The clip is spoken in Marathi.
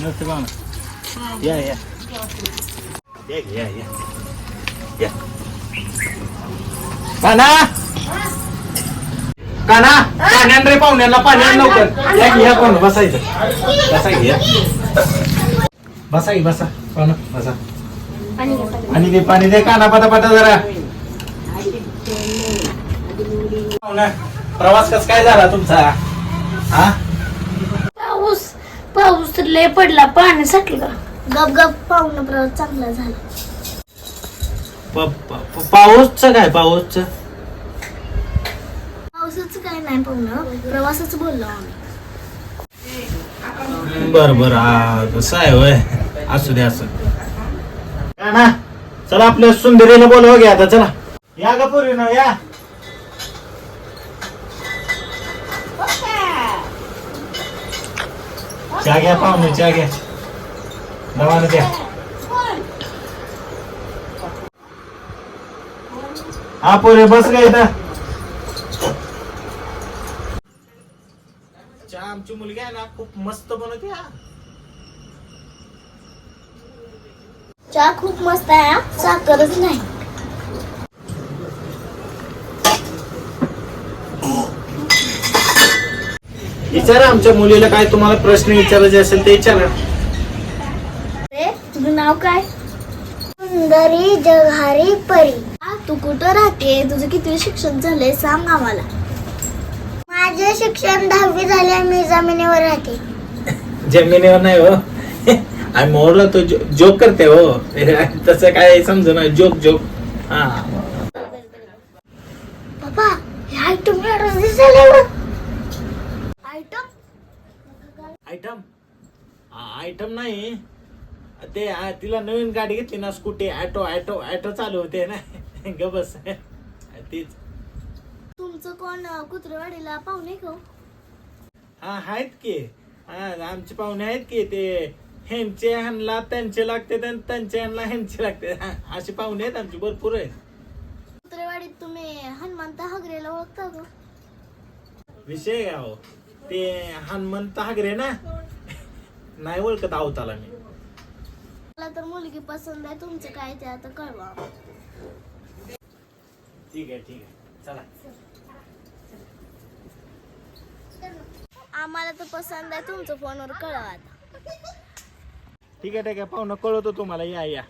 नमस्ते पाहुणा या या या या या काना काना पाण्यान रे पाहुण्याला पाण्यान लवकर या की या पाहुणं बसायचं बसा की या बसा की बसा पाहुणं बसा आणि ते पाणी दे काना पटा पटा जरा पाहुणं प्रवास कस काय झाला तुमचा? हा? लय पडला पाणी साठलं गप गप पाहुणं प्रवास चांगला झाला. पाऊसचं काय पाऊसचं? पावसाचं काय नाही पाहुणं प्रवासाचं बोललो आम्ही. बर बर हा कसं आहे होय? असू दे असं ना चला आपल्या सुंदरीला बोलवा घ्या आता चला. या का पोरी ना या. चहा घ्या पाहुणे चहा घ्या. नवानं घ्या हा पोरे बस गा इथं. चहा आमची मुलगी आहे ना खूप मस्त बनवते हा. चहा खूप मस्त आहे हा. साखरच नाही. विचारा आमच्या मुलीला काय तुम्हाला प्रश्न विचारायचे असेल ते विचारा. तुझं नाव काय? सुंदरी जघारी परी. आ, तू कुठं राहते? तुझं किती शिक्षण झालंय सांग आम्हाला. माझे शिक्षण दहावी झाले मी जमिनीवर राहते. जमिनीवर नाही हो. आम्ही मोरला तो जोक करते हो. तसं काय समजू ना जोक जोक हा. बाबा हे आयटम दिसायला आयटम आयटम? आयटम नाही. ते आ, तिला नवीन गाडी घेतली ना स्कूटी. ऑटो ऑटो ऑटो चालू होते ना. ग बस. तीच. तुमचं कोण कुत्रेवाडीला पाहुणे का हो? हा आहेत की. हा आमचे पाहुणे आहेत की. ते ह्यांचे ह्यांना त्यांचे लागते आणि त्यांचे ह्यांना ह्यांचे लागते. हा, असे पाहुणे आहेत आमचे भरपूर आहेत. कुत्रेवाडीत तुम्ही हनुमंत हगरेला ओळखता का? विषय काय हो. ते हनुमंत हागरे ना? नाही ओळखत आहोत आला मी. मला तर मुलगी पसंत आहे तुमचं काय ते आता कळवा. ठीक आहे ठीक आहे. चला. आम्हाला तर पसंत आहे तुमचं फोनवर कळवा आता. ठीक आहे ठीक आहे. पाहुणं कळवतो तुम्हाला. या या.